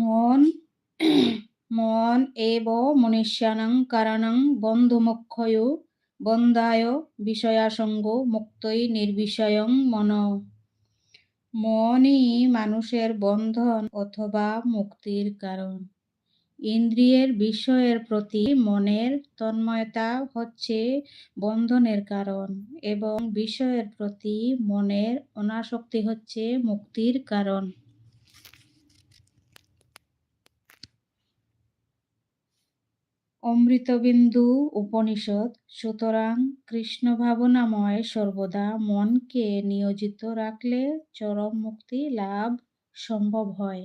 মন মন এব মনুষ্যানাং কারণং বন্ধুমক্ষয়, বন্ধায় বিষয়াসঙ্গ মুক্তই নির্বিষয়ং মন। মনই মানুষের বন্ধন অথবা মুক্তির কারণ। ইন্দ্রিয়ের বিষয়ের প্রতি মনের তন্ময়তা হচ্ছে বন্ধনের কারণ এবং বিষয়ের প্রতি মনের অনাসক্তি হচ্ছে মুক্তির কারণ। অমৃতবিন্দু উপনিষদ, সুতরাং কৃষ্ণ ভাবনাময় সর্বদা মনকে নিয়োজিত রাখলে চরম মুক্তি লাভ সম্ভব হয়।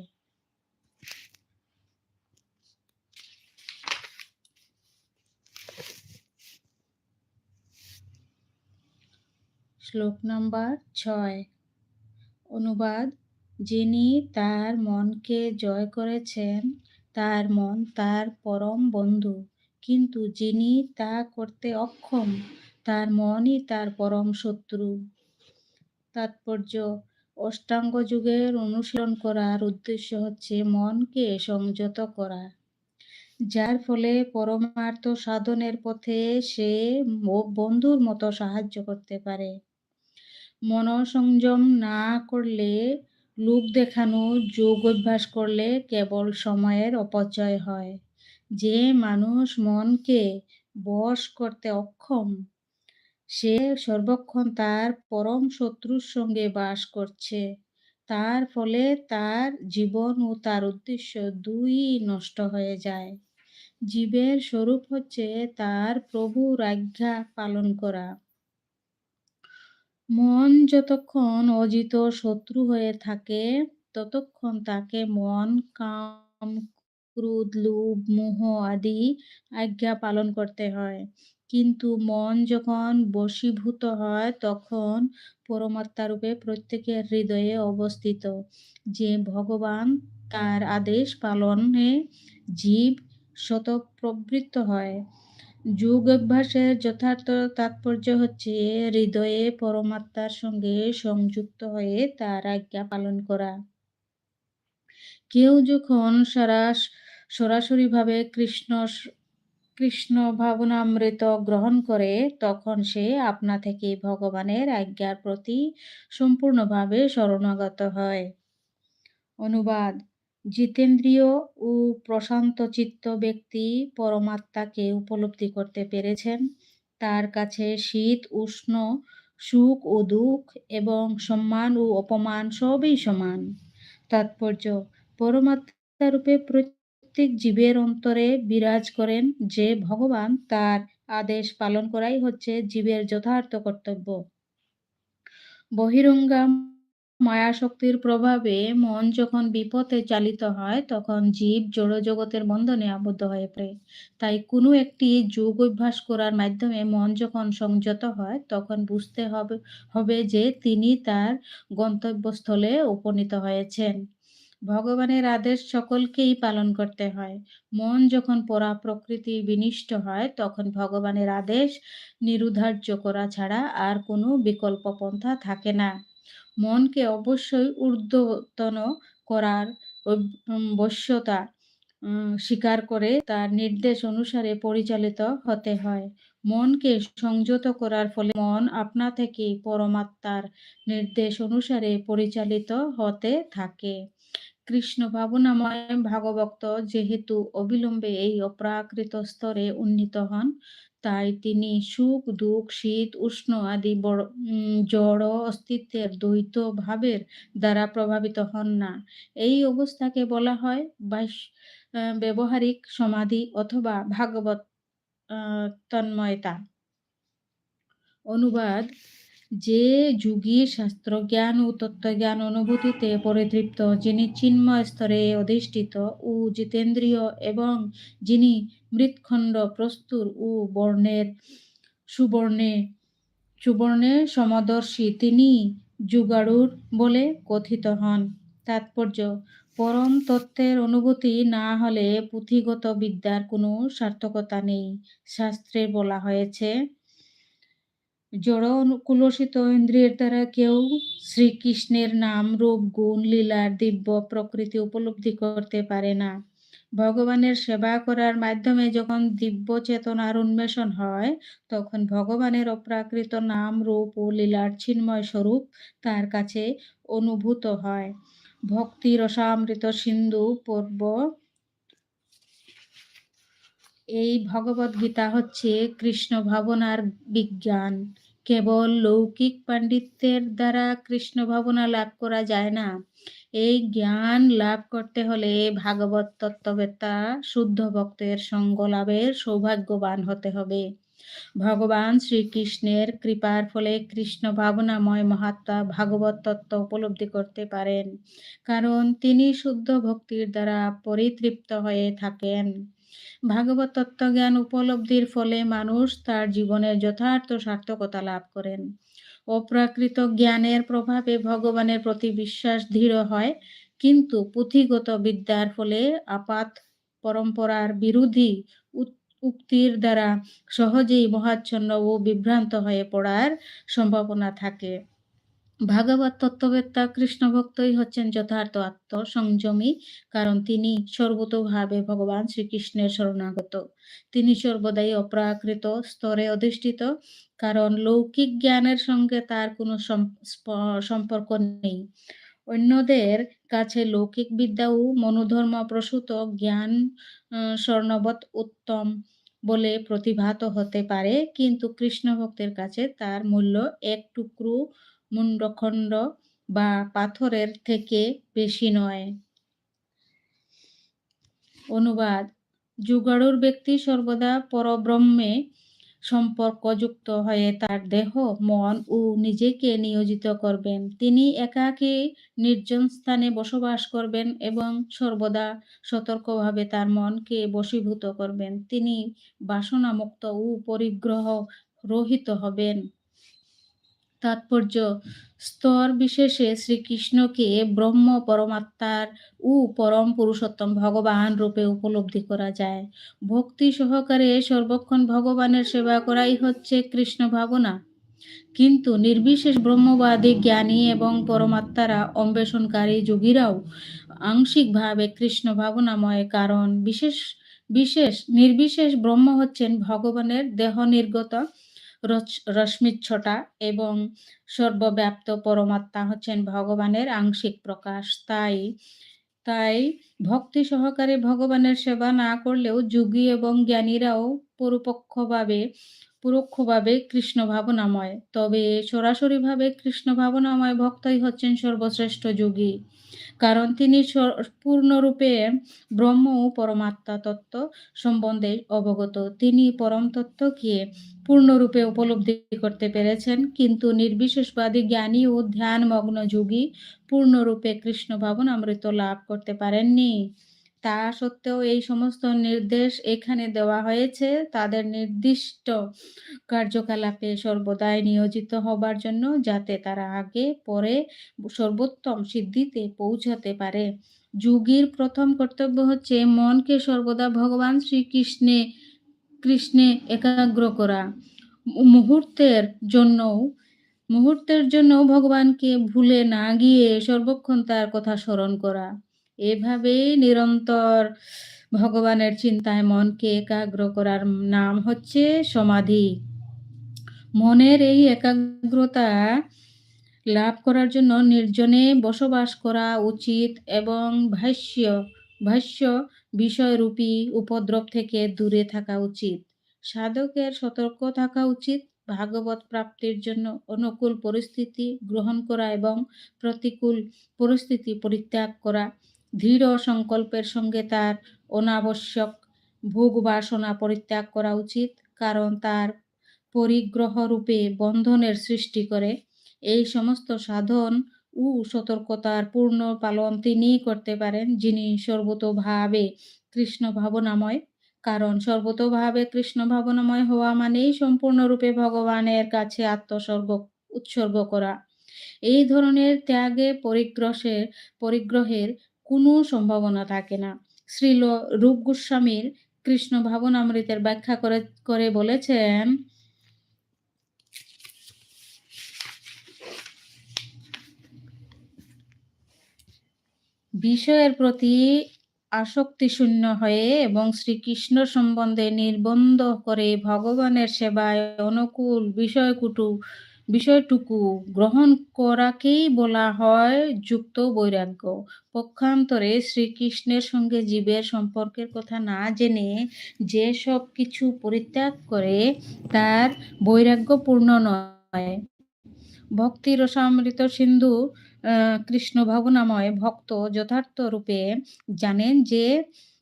শ্লোক নাম্বার ছয়। অনুবাদ, যিনি তার মনকে জয় করেছেন, তার মন তার পরম বন্ধু। কিন্তু যিনি তা করতে অক্ষম, তার মনই তার পরম শত্রু। তাৎপর্য, অষ্টাঙ্গ যুগের অনুশীলন করার উদ্দেশ্য হচ্ছে মনকে সংযত করা, যার ফলে পরমার্থ সাধনের পথে সে বন্ধুর মতো সাহায্য করতে পারে। মনসংযম না করলে, লোক দেখানো, যোগ অভ্যাস করলে কেবল সময়ের অপচয় হয়। যে মানুষ মনকে বশ করতে অক্ষম, সে সর্বক্ষণ তার পরম শত্রুর সঙ্গে বাস করছে। তার ফলে তার জীবন ও তার উদ্দেশ্য দুই নষ্ট হয়ে যায়। জীবের স্বরূপ হচ্ছে তার প্রভুর আজ্ঞা পালন করা। মন যতক্ষণ অজিত শত্রু হয়ে থাকে, ততক্ষণ তাকে মন কাম ক্রোধ, লোভ, মোহ আদি আজ্ঞা পালন করতে হয়। কিন্তু মন যখন বশীভূত হয়, তখন পরমাত্মারূপে প্রত্যেকের হৃদয়ে অবস্থিত। যে ভগবান তার আদেশ পালনে জীব শত প্রবৃত্ত হয়। যোগ অভ্যাসের যথার্থ তাৎপর্য হচ্ছে হৃদয়ে পরমাত্মার সঙ্গে সংযুক্ত হয়ে তার আজ্ঞা পালন করা। কেউ যখন সারা সরাসরিভাবে কৃষ্ণ কৃষ্ণ ভাবনামৃত গ্রহণ করে তখন সে আপনা থেকে ভগবানের আজ্ঞার প্রতি সম্পূর্ণভাবে শরণাগত হয়। অনুবাদ, জিতেন্দ্রীয় ও প্রশান্ত চিত্ত ব্যক্তি পরমাত্মাকে উপলব্ধি করতে পেরেছেন। তার কাছে শীত, উষ্ণ, সুখ ও দুঃখ এবং সম্মান ও অপমান সবই সমান। তাৎপর্য পরমাত্মা রূপে প্রত্যেক জীবের অন্তরে বিরাজ করেন যে ভগবান, তার আদেশ পালন করাই হচ্ছে জীবের যথার্থ কর্তব্য। বহিরঙ্গা মায়াশক্তির প্রভাবে মন যখন বিপথে চালিত হয়, তখন জীব জড়জগতের বন্ধনে আবদ্ধ হয়ে পড়ে। তাই কোনো একটি যোগ অভ্যাস করার মাধ্যমে মন যখন সংযত হয়, তখন বুঝতে হবে হবে যে তিনি তার গন্তব্যস্থলে উপনীত হয়েছেন। ভগবানের আদেশ সকলকেই পালন করতে হয়। মন যখন পরা প্রকৃতি বিনিষ্ট হয়, তখন ভগবানের আদেশ নিরুধার্য করা ছাড়া আর কোনো বিকল্প পন্থা থাকে না। মনকে অবশ্যই ঊর্ধ্বতন করার বশ্যতা স্বীকার করে তার নির্দেশ অনুসারে পরিচালিত হতে হয়। মনকে সংযত করার ফলে মন আপনা থেকে পরমাত্মার নির্দেশ অনুসারে পরিচালিত হতে থাকে। কৃষ্ণ ভাবনাময় ভাগবক্ত যেহেতু অবিলম্বে এই অপ্রাকৃত স্তরে উন্নীত হন, তাই তিনি সুখ, দুঃখ, শীত, উষ্ণ আদি বড় জড় অস্তিত্বের দ্বৈত ভাবের দ্বারা প্রভাবিত হন না। এই অবস্থাকে বলা হয় বাইশ ব্যবহারিক সমাধি অথবা ভাগবত তন্ময়তা। অনুবাদ যে যুগী শাস্ত্রজ্ঞান ও তত্ত্বজ্ঞান অনুভূতিতে পরিতৃপ্ত, যিনি চিন্ময় স্তরে অধিষ্ঠিত ও জিতেন্দ্রীয় এবং যিনি মৃৎখণ্ড প্রস্তুর ও বর্ণের সুবর্ণে সুবর্ণে সমদর্শী, তিনি যুগাড়ুর বলে কথিত হন। তাৎপর্য, পরম তত্ত্বের অনুভূতি না হলে পুঁথিগত বিদ্যার কোনো সার্থকতা নেই, শাস্ত্রে বলা হয়েছে। জড় অনুকুলসিত ইন্দ্রিয়ের দ্বারা কেউ শ্রীকৃষ্ণের নাম, রূপ, গুণ লীলার দিব্য প্রকৃতি উপলব্ধি করতে পারে না। ভগবানের সেবা করার মাধ্যমে যখন দিব্য চেতনার উন্মেষণ হয়, তখন ভগবানের অপ্রাকৃত নাম, রূপ ও লীলার চিন্ময় স্বরূপ তার কাছে অনুভূত হয়। ভক্তি রসামৃত সিন্ধু পর্ব এই ভগবত গীতা হচ্ছে কৃষ্ণ ভাবনার বিজ্ঞান। কেবল লৌকিক পাণ্ডিত্যের দ্বারা কৃষ্ণ ভাবনা লাভ করা যায় না। এই জ্ঞান লাভ করতে হলে ভাগবত তত্ত্ববেত্তা, শুদ্ধ ভক্তের সঙ্গ লাভের সৌভাগ্যবান হতে হবে। ভগবান শ্রীকৃষ্ণের কৃপার ফলে কৃষ্ণ ভাবনাময় মহাত্মা ভাগবত তত্ত্ব উপলব্ধি করতে পারেন। কারণ তিনি শুদ্ধ ভক্তির দ্বারা পরিতৃপ্ত হয়ে থাকেন। ভাগবত তত্ত্বজ্ঞান উপলব্ধির ফলে মানুষ তার জীবনের যথার্থ সার্থকতা লাভ করেন। অপ্রাকৃত জ্ঞানের প্রভাবে ভগবানের প্রতি বিশ্বাস দৃঢ় হয়, কিন্তু পুঁথিগত বিদ্যার ফলে আপাত পরম্পরার বিরোধী উক্তির দ্বারা সহজেই মহাচ্ছন্ন ও বিভ্রান্ত হয়ে পড়ার সম্ভাবনা থাকে। ভাগবত তত্ত্ববেত্তা কৃষ্ণ ভক্তই হচ্ছেন যথার্থ আত্মসংযমী, কারণ তিনি সর্বতোভাবে ভগবান শ্রীকৃষ্ণের শরণাগত। তিনি সর্বদাই অপ্রাকৃত স্তরে অধিষ্ঠিত, কারণ লৌকিক জ্ঞানের সঙ্গে তার কোনো সম্পর্ক নেই। অন্যদের কাছে লৌকিক বিদ্যা ও মনোধর্ম প্রসূত জ্ঞান স্বর্ণবৎ উত্তম বলে প্রতিভাত হতে পারে, কিন্তু কৃষ্ণ ভক্তের কাছে তার মূল্য এক টুকরো মুন্ডখণ্ড বা পাথরের থেকে বেশি নয়। অনুবাদ, যুগাড়ুর ব্যক্তি সর্বদা পরব্রহ্মে সম্পর্কযুক্ত হয়ে তার দেহ, মন ও নিজেকে নিয়োজিত করবেন। তিনি একাকী নির্জন স্থানে বসবাস করবেন এবং সর্বদা সতর্কভাবে তার মনকে বশীভূত করবেন। তিনি বাসনামুক্ত ও পরিগ্রহ রহিত হবেন। তাৎপর্য স্তর বিশেষে শ্রীকৃষ্ণকে ব্রহ্ম, পরমাত্মার ও পরম পুরুষোত্তম ভগবান রূপে উপলব্ধি করা যায়। ভক্তি সহকারে সর্বক্ষণ ভগবানের সেবা করাই হচ্ছে কৃষ্ণ ভাবনা। কিন্তু নির্বিশেষ ব্রহ্মবাদী জ্ঞানী এবং পরমাত্মারা অন্বেষণকারী যোগীরাও আংশিকভাবে কৃষ্ণ ভাবনাময়, কারণ বিশেষ বিশেষ, নির্বিশেষ ব্রহ্ম হচ্ছেন ভগবানের দেহ নির্গত রশ্মিচ্ছটা এবং সর্বব্যাপ্ত পরমাত্মা হচ্ছেন ভগবানের আংশিক প্রকাশ। তাই তাই ভক্তি সহকারে ভগবানের সেবা না করলেও যোগী এবং জ্ঞানীরাও পরোপক্ষভাবে পরোক্ষভাবে কৃষ্ণ ভাবনাময় তবে সরাসরিভাবে কৃষ্ণ ভাবনাময় ভক্তই হচ্ছেন সর্বশ্রেষ্ঠ যোগী। কারণ তিনি পূর্ণরূপে ব্রহ্ম ও পরমাত্মা তত্ত্ব সম্বন্ধে অবগত। তিনি পরম তত্ত্বকে পূর্ণরূপে উপলব্ধি করতে পেরেছেন, কিন্তু নির্বিশেষবাদী জ্ঞানী ও ধ্যানমগ্ন যোগী পূর্ণরূপে কৃষ্ণ ভাবন অমৃত লাভ করতে পারেননি। তা সত্ত্বেও এই সমস্ত নির্দেশ এখানে দেওয়া হয়েছে। তাদের নির্দিষ্ট কার্যকলাপে সর্বদাই নিয়োজিত হবার জন্য যাতে তারা আগে পরে সর্বোত্তম সিদ্ধিতে পৌঁছাতে পারে। যুগীর প্রথম কর্তব্য হচ্ছে মনকে সর্বদা ভগবান শ্রীকৃষ্ণে, কৃষ্ণে একাগ্র করা। মুহূর্তের জন্যও, মুহূর্তের জন্য ভগবানকে ভুলে না গিয়ে সর্বক্ষণ তার কথা স্মরণ করা। এভাবে নিরন্তর ভগবানের চিন্তায় মনকে একাগ্র করার নাম হচ্ছে সমাধি। মনের এই একাগ্রতা লাভ করার জন্য নির্জনে বসবাস করা উচিত এবং ভাষ্য ভাষ্য বিষয়রূপী উপদ্রব থেকে দূরে থাকা উচিত। সাধকের সতর্ক থাকা উচিত, ভাগবত প্রাপ্তির জন্য অনুকূল পরিস্থিতি গ্রহণ করা এবং প্রতিকূল পরিস্থিতি পরিত্যাগ করা। দৃঢ় সংকল্পের সঙ্গে তার অনাবশ্যক ভোগ বাসনা পরিত্যাগ করা উচিত, কারণ তার পরিগ্রহ রূপে বন্ধনের সৃষ্টি করে। এই সমস্ত সাধন ও সতর্কতার পূর্ণ পালন তিনিই করতে পারেন, যিনি সর্বতোভাবে কৃষ্ণ ভাবনাময়। কারণ সর্বতোভাবে কৃষ্ণ ভাবনাময় হওয়া মানেই সম্পূর্ণরূপে ভগবানের কাছে আত্মসর্গ, উৎসর্গ করা। এই ধরনের ত্যাগে পরিগ্রহের পরিগ্রহের কোনো সম্ভাবনা থাকে না। শ্রীল রূপ গোস্বামীর কৃষ্ণ ভাবনামৃতের ব্যাখ্যা করে করে বলেছেন, বিষয়ের প্রতি আসক্তি শূন্য হয়ে এবং শ্রীকৃষ্ণ সম্বন্ধে নির্বন্ধ করে ভগবানের সেবায় অনুকূল বিষয়কুটু বিষয়টুকু গ্রহণ করাকেই বলা হয় যুক্ত বৈরাগ্য। পক্ষান্তরে শ্রীকৃষ্ণের সঙ্গে জীবের সম্পর্কের কথা না জেনে যে সব কিছু পরিত্যাগ করে তার বৈরাগ্যপূর্ণ নয়। ভক্তি রসামৃত সিন্ধু কৃষ্ণ ভাবনাময় ভক্ত যথার্থ রূপে জানেন যে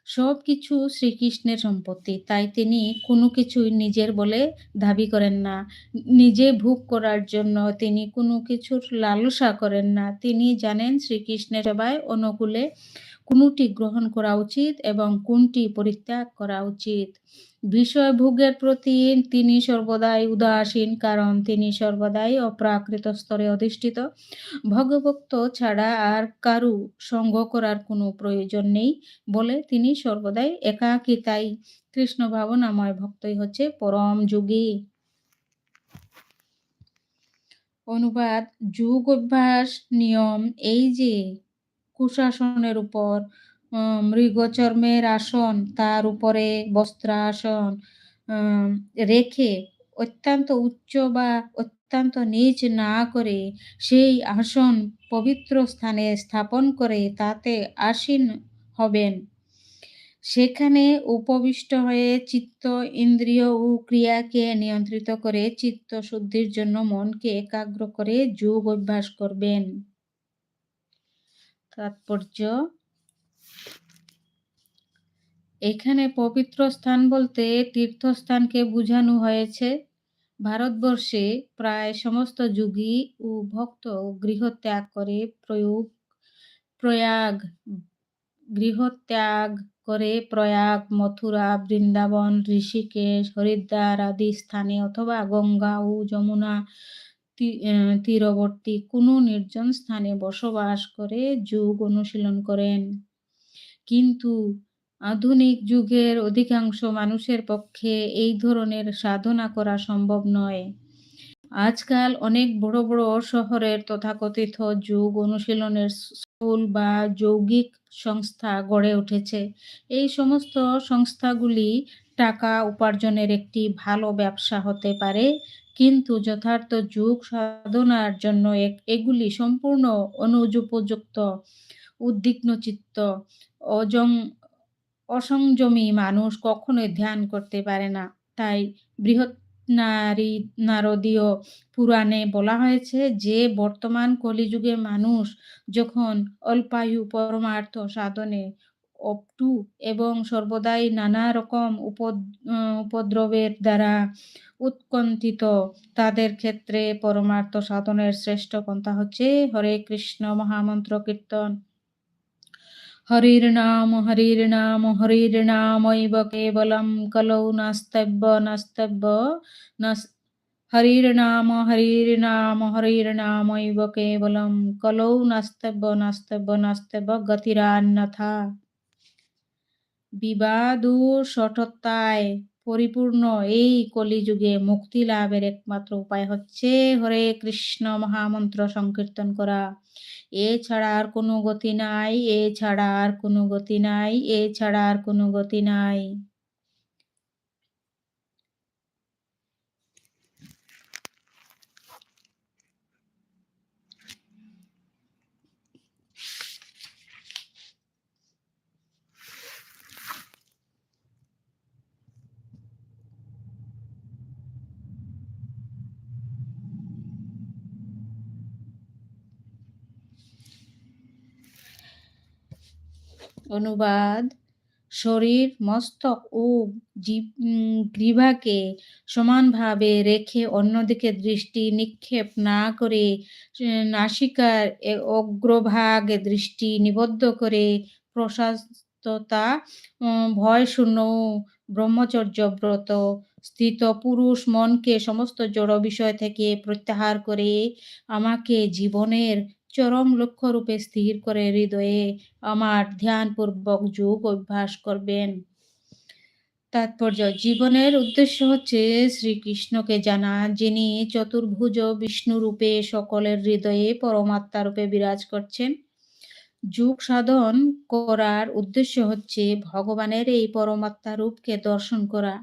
সব কিছু শ্রীকৃষ্ণের সম্পত্তি। তাই তিনি কোনো কিছুই নিজের বলে দাবি করেন না। নিজে ভোগ করার জন্য তিনি কোনো কিছুর লালসা করেন না। তিনি জানেন শ্রীকৃষ্ণের সেবায় অনুকূলে কোনটি গ্রহণ করা উচিত এবং কোনটি পরিত্যাগ করা উচিত। বিষয় ভোগের প্রতি তিনি সর্বদাই উদাসীন, কারণ তিনি সর্বদাই অপ্রাকৃত স্তরে অধিষ্ঠিত। ভগভক্ত ছাড়া আর কারু সঙ্গ করার কোনো প্রয়োজন নেই বলে তিনি সর্বদাই একাকী তাই কৃষ্ণ ভাবনাময় ভক্তই হচ্ছে পরম যুগী। অনুবাদ, যুগ অভ্যাস, নিয়ম, এই যে কুশাসনের উপর মৃগচর্মের আসন তার উপরে বস্ত্রাসন রেখে অত্যন্ত উচ্চ বা অত্যন্ত নিচ না করে সেই আসন পবিত্র স্থানে স্থাপন করে তাতে আসীন হবেন। সেখানে উপবিষ্ট হয়ে চিত্ত, ইন্দ্রিয় ও ক্রিয়াকে নিয়ন্ত্রিত করে চিত্ত শুদ্ধির জন্য মনকে একাগ্র করে যোগ অভ্যাস করবেন। তাৎপর্য এখানে পবিত্র স্থান বলতে তীর্থস্থানকে বোঝানো হয়েছে। ভারতবর্ষে প্রায় সমস্ত যুগী ও ভক্ত গৃহত্যাগ করে, প্রয়োগ, প্রয়াগ, গৃহত্যাগ করে, প্রয়াগ, মথুরা, বৃন্দাবন, ঋষিকেশ, হরিদ্বার আদি স্থানে অথবা গঙ্গা ও যমুনা তীরবর্তী কোনো নির্জন স্থানে বসবাস করে, যোগ অনুশীলন করেন। কিন্তু আধুনিক যুগের অধিকাংশ মানুষের পক্ষে এই ধরনের সাধনা করা সম্ভব নয়। আজকাল অনেক বড় বড় শহরের তথাকথিত যোগ অনুশীলনের স্কুল বা যৌগিক সংস্থা গড়ে উঠেছে। এই সমস্ত সংস্থাগুলি টাকা উপার্জনের একটি ভালো ব্যবসা হতে পারে, কিন্তু যথার্থ যোগ সাধনার জন্য এগুলি সম্পূর্ণ অনুপযুক্ত উদ্বিগ্ন চিত্ত অজং অসংযমী মানুষ কখনোই ধ্যান করতে পারে না। তাই বৃহৎ নারী, নারদীয় পুরাণে বলা হয়েছে যে, বর্তমান কলিযুগে মানুষ যখন অল্পায়ু পরমার্থ সাধনে অপটু এবং সর্বদাই নানা রকম উপদ্রবের দ্বারা উৎকণ্ঠিত, তাদের ক্ষেত্রে পরমার্থ সাধনের শ্রেষ্ঠ পন্থা হচ্ছে হরে কৃষ্ণ মহামন্ত্র কীর্তন। হরির নাম হরির নাম হরির নামৈব কেবলম কলৌ নাস্তব্য নাস্তব্য হরির নাম হরির নাম হরির নামৈব কেবলম কলৌ নাস্তব্য নাস্তব্য নাস্তব্য গতিরান্যথা বিবাদ সঠতায় পরিপূর্ণ এই কলিযুগে মুক্তি লাভের একমাত্র উপায় হচ্ছে হরে কৃষ্ণ মহামন্ত্র সংকীর্তন করা। এছাড়া আর কোনো গতি নাই, এ ছাড়া আর কোনো গতি নাই, এ ছাড়া আর কোনো গতি নাই। অনুবাদ। শরীর মস্তক ও গ্রীভাকে সমানভাবে রেখে অন্যদিকে দৃষ্টি নিক্ষেপ না করে নাসিকার অগ্রভাগ দৃষ্টি নিবদ্ধ করে প্রশস্ততা ভয় শূন্য ব্রহ্মচর্য ব্রত, স্থিত পুরুষ মনকে সমস্ত জড় বিষয় থেকে প্রত্যাহার করে আমাকে জীবনের চরম লক্ষ্য রূপে স্থির করে হৃদয়ে আমার ধ্যানপূর্বক যোগ অভ্যাস করবেন। তাৎপর্য, জীবনের উদ্দেশ্য হচ্ছে শ্রীকৃষ্ণকে জানা, যিনি চতুর্ভুজ বিষ্ণু রূপে সকলের হৃদয়ে পরমাত্মা রূপে বিরাজ করছেন। যোগ সাধন করার উদ্দেশ্য হচ্ছে ভগবানের এই পরমাত্মা রূপকে দর্শন করা।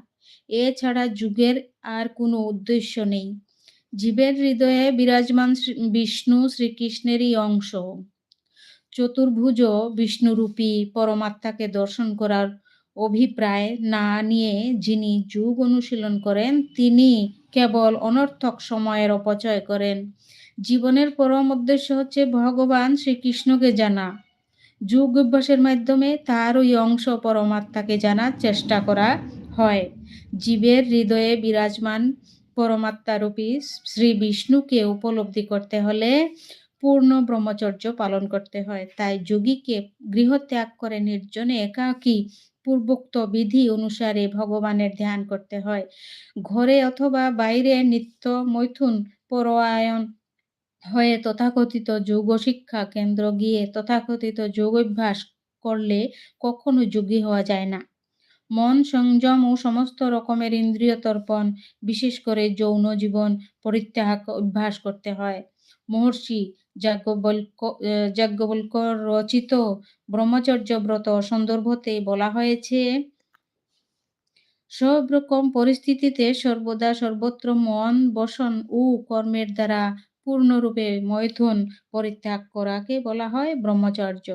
এছাড়া যুগের আর কোনো উদ্দেশ্য নেই। জীবের হৃদয়ে বিরাজমান বিষ্ণু শ্রীকৃষ্ণেরই অংশ। চতুর্ভুজ বিষ্ণুরূপী পরমাত্মাকে দর্শন করার অভিপ্রায় না নিয়ে যিনি যুগ অনুশীলন করেন, তিনি কেবল অনর্থক সময়ের অপচয় করেন। জীবনের পরম উদ্দেশ্য হচ্ছে ভগবান শ্রীকৃষ্ণকে জানা। যুগ অভ্যাসের মাধ্যমে তার ওই অংশ পরমাত্মাকে জানার চেষ্টা করা হয়। জীবের হৃদয়ে বিরাজমান পরমাত্মারূপী শ্রী বিষ্ণুকে উপলব্ধি করতে হলে পূর্ণ ব্রহ্মচর্য পালন করতে হয়। তাই যোগীকে গৃহত্যাগ করে নির্জনে একাকী পূর্বোক্ত বিধি অনুসারে ভগবানের ধ্যান করতে হয়। ঘরে অথবা বাইরে নিত্য মৈথুন পরায়ণ হয়ে তথাকথিত যোগ শিক্ষা কেন্দ্র গিয়ে তথাকথিত যোগ অভ্যাস করলে কখনো যোগী হওয়া যায় না। মন সংযম ও সমস্ত রকমের ইন্দ্রিয় তর্পণ বিশেষ করে যৌন জীবন পরিত্যাগ অভ্যাস করতে হয়। মহর্ষি যাজ্ঞবল্ক আহ, যাজ্ঞবল্ক্য রচিত ব্রহ্মচর্য ব্রত সন্দর্ভতে বলা হয়েছে সব রকম পরিস্থিতিতে সর্বদা সর্বত্র মন বসন ও কর্মের দ্বারা পূর্ণরূপে মৈথুন পরিত্যাগ করাকে বলা হয় ব্রহ্মচর্য।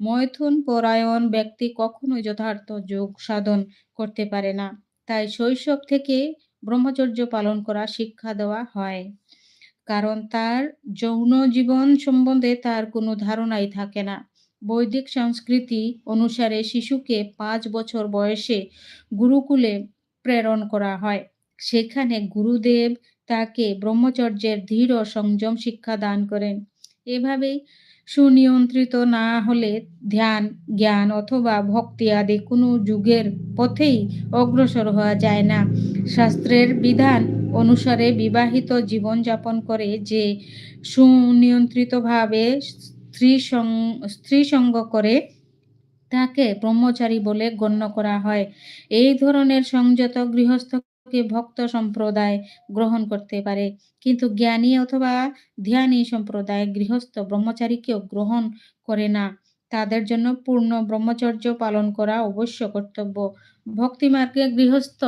মৈথুন পরায়ণ ব্যক্তি কখনোই যথার্থ যোগ সাধন করতে পারে না। তাই শৈশব থেকে ব্রহ্মচর্য পালন করা শিক্ষা দেওয়া হয়। কারণ তার যৌন জীবন সম্বন্ধে তার কোনো ধারণাই থাকে না। বৈদিক সংস্কৃতি অনুসারে শিশুকে পাঁচ বছর বয়সে গুরুকুলে প্রেরণ করা হয়। সেখানে গুরুদেব তাকে ব্রহ্মচর্যের দৃঢ় সংযম শিক্ষা দান করেন। এভাবেই সুনিয়ন্ত্রিত না হলে ধ্যান, জ্ঞান অথবা ভক্তি আদি কোনো যুগের পথেই অগ্রসর হওয়া যায় না। শাস্ত্রের বিধান অনুসারে বিবাহিত জীবনযাপন করে যে সুনিয়ন্ত্রিতভাবে স্ত্রী স্ত্রী সঙ্গ করে, তাকে ব্রহ্মচারী বলে গণ্য করা হয়। এই ধরনের সংযত গৃহস্থকে ভক্ত সম্প্রদায় গ্রহণ করতে পারে। কিন্তু জ্ঞানী অথবা ধ্যানী সম্প্রদায় গৃহস্থ ব্রহ্মচারীকেও গ্রহণ করে না। তাদের জন্য পূর্ণ ব্রহ্মচর্য পালন করা অবশ্য কর্তব্য। ভক্তি মার্গে গৃহস্থ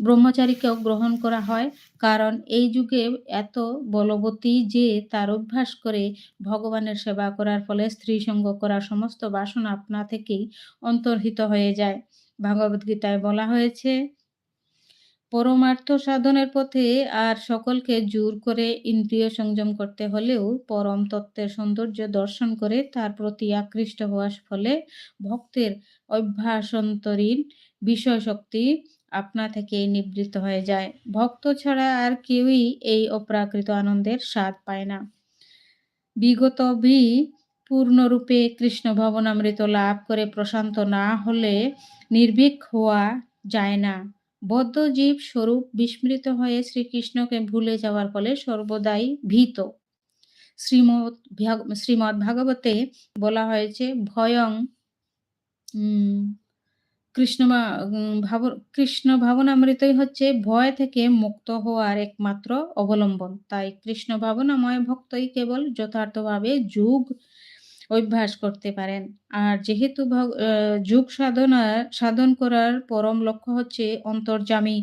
ব্রহ্মচারীকেও গ্রহণ করা হয়, কারণ এই যুগে এত বলবতী যে তার অভ্যাস করে ভগবানের সেবা করার ফলে স্ত্রী সঙ্গ করার সমস্ত বাসনা আপনা থেকেই অন্তর্হিত হয়ে যায়। ভাগবত গীতায় বলা হয়েছে পরমার্থ সাধনের পথে আর সকলকে জোর করে ইন্দ্রিয় সংযম করতে হলেও পরম তত্ত্বের সৌন্দর্য দর্শন করে তার প্রতি আকৃষ্ট হওয়ার ফলে ভক্তের অভ্যাসন্তরীণ বিষয় শক্তি আপনা থেকেই নিবৃত্ত হয়ে যায়। ভক্ত ছাড়া আর কেউই এই অপ্রাকৃত আনন্দের স্বাদ পায় না। বিগত ভি পূর্ণরূপে কৃষ্ণ ভবনামৃত লাভ করে প্রশান্ত না হলে নির্ভীক হওয়া যায় না। বদ্ধ জীব স্বরূপ বিস্মৃত হয়ে শ্রীকৃষ্ণকে ভুলে যাওয়ার ফলে সর্বদাই ভীত। শ্রীমৎ শ্রীমৎ ভাগবতে বলা হয়েছে, ভয়ং কৃষ্ণ ভাব কৃষ্ণ ভাবনামৃতই হচ্ছে ভয় থেকে মুক্ত হওয়ার একমাত্র অবলম্বন। তাই কৃষ্ণ ভাবনাময় ভক্তই কেবল যথার্থভাবে যুগ অভ্যাস করতে পারেন। আর যেহেতু যুগ সাধনা, সাধন করার পরম লক্ষ্য হচ্ছে অন্তর্যামী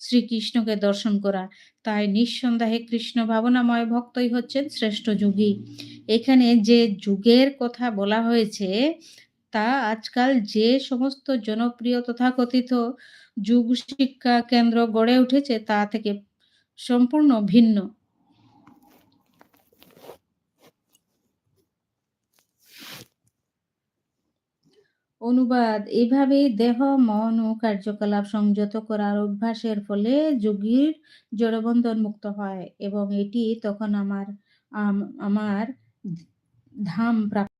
শ্রীকৃষ্ণকে দর্শন করা। তাই নিঃসন্দেহে কৃষ্ণ ভাবনাময় ভক্তই হচ্ছেন শ্রেষ্ঠ যোগী। এখানে যে যুগের কথা বলা হয়েছে, তা আজকাল যে সমস্ত জনপ্রিয় তথাকথিত যুগ শিক্ষা কেন্দ্র গড়ে উঠেছে, তা থেকে সম্পূর্ণ ভিন্ন। অনুবাদ। এভাবেই দেহ, মন ও কার্যকলাপ সংযত করার অভ্যাসের ফলে যোগীর জড়বন্ধন মুক্ত হয় এবং এটি তখন আমার, আম- আমার ধাম প্রাপ্ত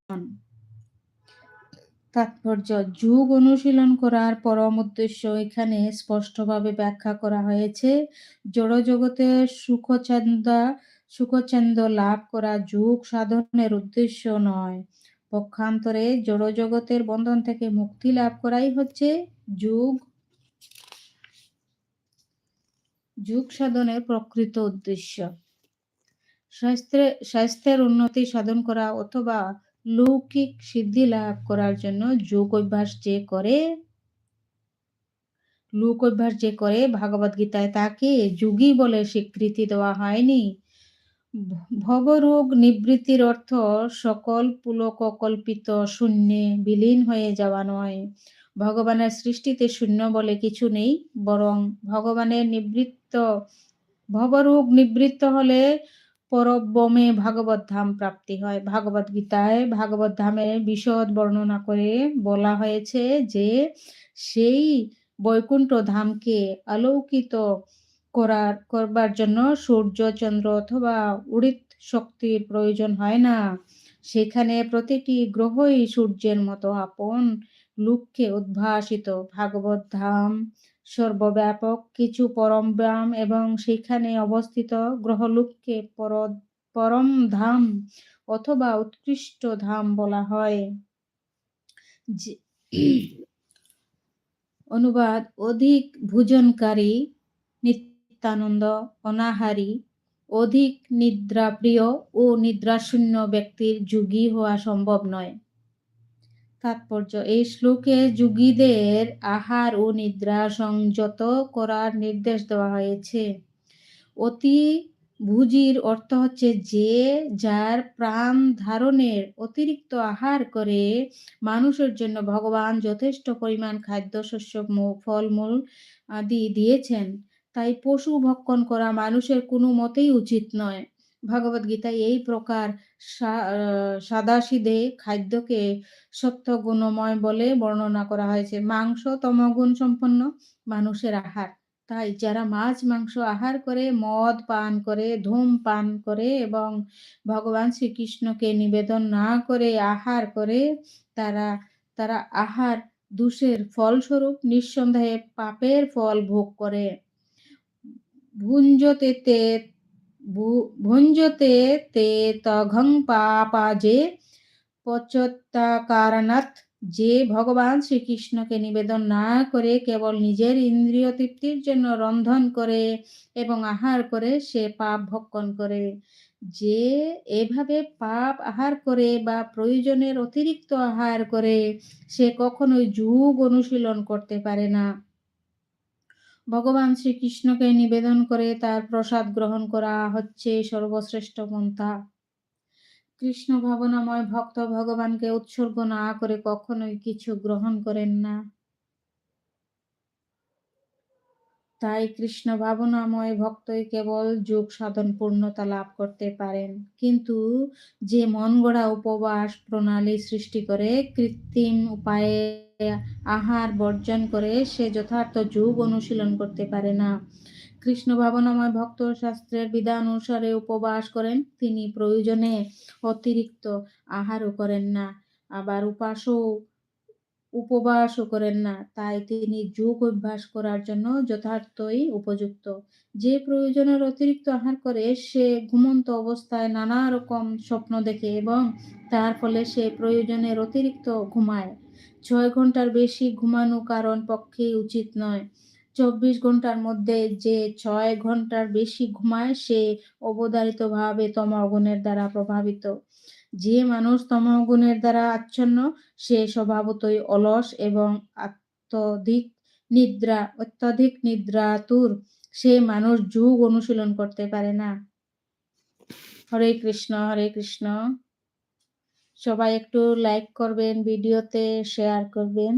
তাৎপর্য, যুগ অনুশীলন করার পরম উদ্দেশ্য এখানে স্পষ্টভাবে ব্যাখ্যা করা হয়েছে। জড়জগতে সুখচন্দা সুখচন্দ লাভ করা যুগ সাধনের উদ্দেশ্য নয়। পক্ষান্তরে জড়জগতের বন্ধন থেকে মুক্তি লাভ করাই হচ্ছে যুগ যুগ সাধনের প্রকৃত উদ্দেশ্য। স্বাস্থ্যের স্বাস্থ্যের উন্নতি সাধন করা অথবা লৌকিক সিদ্ধি লাভ করার জন্য যোগ অভ্যাস যে করে, লোক অভ্যাস যে করে, ভাগবত গীতায় তাকে যোগী বলে স্বীকৃতি দেওয়া হয়নি। ভবরোগ নিবৃত্তির অর্থ সকল পুলককল্পিত শূন্যে বিলীন হয়ে যাওয়া নয়। ভগবানের সৃষ্টিতে শূন্য বলে কিছু নেই, বরং ভগবানের নিবৃত্ত, ভবরোগ নিবৃত্ত হলে পরব্রমে ভাগবত ধাম প্রাপ্তি হয়। ভাগবত গীতায় ভাগবত ধামের বিশদ বর্ণনা করে বলা হয়েছে যে, সেই বৈকুণ্ঠ ধামকে আলোকিত করার, করবার জন্য সূর্য, চন্দ্র অথবা উড়িত শক্তির প্রয়োজন হয় না। সেখানে প্রতিটি গ্রহই সূর্যের মতো আপন লোককে উদ্ভাসিত। ভাগবত ধাম, সর্বব্যাপক কিছু পরম ব্যাম এবং সেখানে অবস্থিত গ্রহলোককে পর, পরম ধাম অথবা উৎকৃষ্ট ধাম বলা হয়। অনুবাদ অধিক ভোজনকারী নিত্যানন্দ, অনাহারী, অধিক নিদ্রাপ্রিয় ও নিদ্রাশূন্য ব্যক্তির যোগী হওয়া সম্ভব নয়। তাৎপর্য এই শ্লোকে যোগীদের আহার ও নিদ্রা সংযত করার নির্দেশ দেওয়া হয়েছে। অতি ভুজির অর্থ হচ্ছে যে যার প্রাণ ধারণের অতিরিক্ত আহার করে মানুষের জন্য ভগবান যথেষ্ট পরিমাণ খাদ্য, শস্য, ফলমূল আদি দিয়েছেন। তাই পশু ভক্ষণ করা মানুষের কোনো মতেই উচিত নয়। ভগবত গীতায় এই প্রকার সা- আহ, সাদাসিধে খাদ্যকে সত্য গুণময় বলে বর্ণনা করা হয়েছে। মাংস তমগুণ সম্পন্ন মানুষের আহার। তাই যারা মাছ মাংস আহার করে মদ পান করে ধূম পান করে এবং ভগবান শ্রীকৃষ্ণকে নিবেদন না করে আহার করে তারা তারা আহার দোষের ফলস্বরূপ নিঃসন্দেহে পাপের ফল ভোগ করে। ভুঞ্জতে তে ভুঞ্জতে তে তঘং পাপাজে পচত্যাকারণাৎ যে ভগবান শ্রীকৃষ্ণকে নিবেদন না করে কেবল নিজের ইন্দ্রিয় তৃপ্তির জন্য রন্ধন করে এবং আহার করে সে পাপ ভক্ষণ করে। যে এভাবে পাপ আহার করে বা প্রয়োজনের অতিরিক্ত আহার করে, সে কখনোই যুগ অনুশীলন করতে পারে না। ভগবান শ্রীকৃষ্ণকে নিবেদন করে তার প্রসাদ গ্রহণ করা হচ্ছে সর্বশ্রেষ্ঠ পন্থা। কৃষ্ণ ভাবনাময় ভক্ত ভগবানকে উৎসর্গ না করে কখনোই কিছু গ্রহণ করেন না। তাই কৃষ্ণ ভাবনাময় ভক্তই কেবল যোগ সাধন পূর্ণতা লাভ করতে পারেন। কিন্তু যে মন গড়া উপবাস প্রণালী সৃষ্টি করে, কৃত্রিম উপায়ে আহার বর্জন করে, সে যথার্থ যোগ অনুশীলন করতে পারে না। কৃষ্ণ ভাবনাময় ভক্ত শাস্ত্রের বিধান অনুসারে উপবাস করেন, তিনি প্রয়োজনে অতিরিক্ত আহারও করেন না। আবার উপাসও উপবাসও করেন না। তাই তিনি যোগ অভ্যাস করার জন্য যথার্থই উপযুক্ত। যে প্রয়োজনের অতিরিক্ত আহার করে, সে ঘুমন্ত অবস্থায় নানা রকম স্বপ্ন দেখে এবং তার ফলে সে প্রয়োজনের অতিরিক্ত ঘুমায়। ছয় ঘণ্টার বেশি ঘুমানো কারণ পক্ষেই উচিত নয়। চব্বিশ ঘণ্টার মধ্যে যে ছয় ঘণ্টার বেশি ঘুমায়, সে অবধারিতভাবে তমগুণের দ্বারা প্রভাবিত। যে মানুষ তমগুণের দ্বারা আচ্ছন্ন, সে স্বভাবতই অলস এবং অত্যধিক নিদ্রা, অত্যধিক নিদ্রাতুর। সে মানুষ যুগ অনুশীলন করতে পারে না। হরে কৃষ্ণ হরে কৃষ্ণ। সবাই একটু লাইক করবেন ভিডিওতে শেয়ার করবেন।